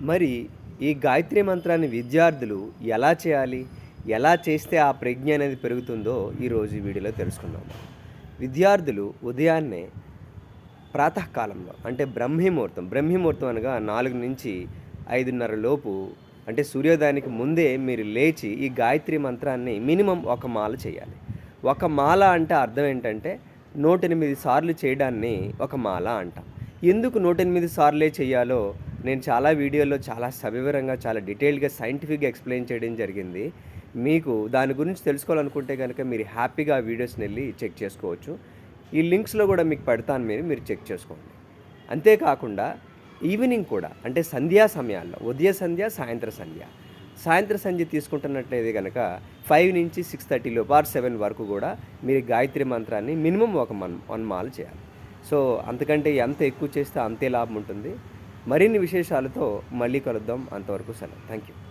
మరి ఈ గాయత్రి మంత్రాన్ని విద్యార్థులు ఎలా చేయాలి? ఎలా చేస్తే ఆ ప్రజ్ఞ అనేది పెరుగుతుందో ఈరోజు ఈ వీడియోలో తెలుసుకుందాం. విద్యార్థులు ఉదయాన్నే ప్రాతకాలంలో అంటే బ్రహ్మీముహూర్తం బ్రహ్మీముహూర్తం అనగా నాలుగు నుంచి ఐదున్నర లోపు అంటే సూర్యోదయానికి ముందే మీరు లేచి ఈ గాయత్రి మంత్రాన్ని మినిమం ఒక మాల చేయాలి. ఒక మాల అంటే అర్థం ఏంటంటే నూట ఎనిమిది సార్లు చేయడాన్ని ఒక మాల అంటాం. ఎందుకు నూట ఎనిమిది సార్లే చేయాలో నేను చాలా వీడియోలో చాలా సవివరంగా చాలా డీటెయిల్గా సైంటిఫిక్గా ఎక్స్ప్లెయిన్ చేయడం జరిగింది. మీకు దాని గురించి తెలుసుకోవాలనుకుంటే కనుక మీరు హ్యాపీగా ఆ వీడియోస్ని వెళ్ళి చెక్ చేసుకోవచ్చు. ఈ లింక్స్లో కూడా మీకు పెడతాను మీరు మీరు చెక్ చేసుకోండి. అంతేకాకుండా ఈవినింగ్ కూడా అంటే సంధ్యా సమయాల్లో ఉదయ సంధ్య సాయంత్ర సంధ్య. సాయంత్ర సంధ్య తీసుకుంటున్నట్లయితే కనుక ఫైవ్ నుంచి సిక్స్ థర్టీలో బార్ సెవెన్ వరకు కూడా మీరు గాయత్రి మంత్రాన్ని మినిమం ఒక మన్ వన్ మాల చేయాలి. సో అంతకంటే ఎంత ఎక్కువ చేస్తే అంతే లాభం ఉంటుంది. మరిన్ని విశేషాలతో మళ్ళీ కలుద్దాం. అంతవరకు సెలవు. Thank you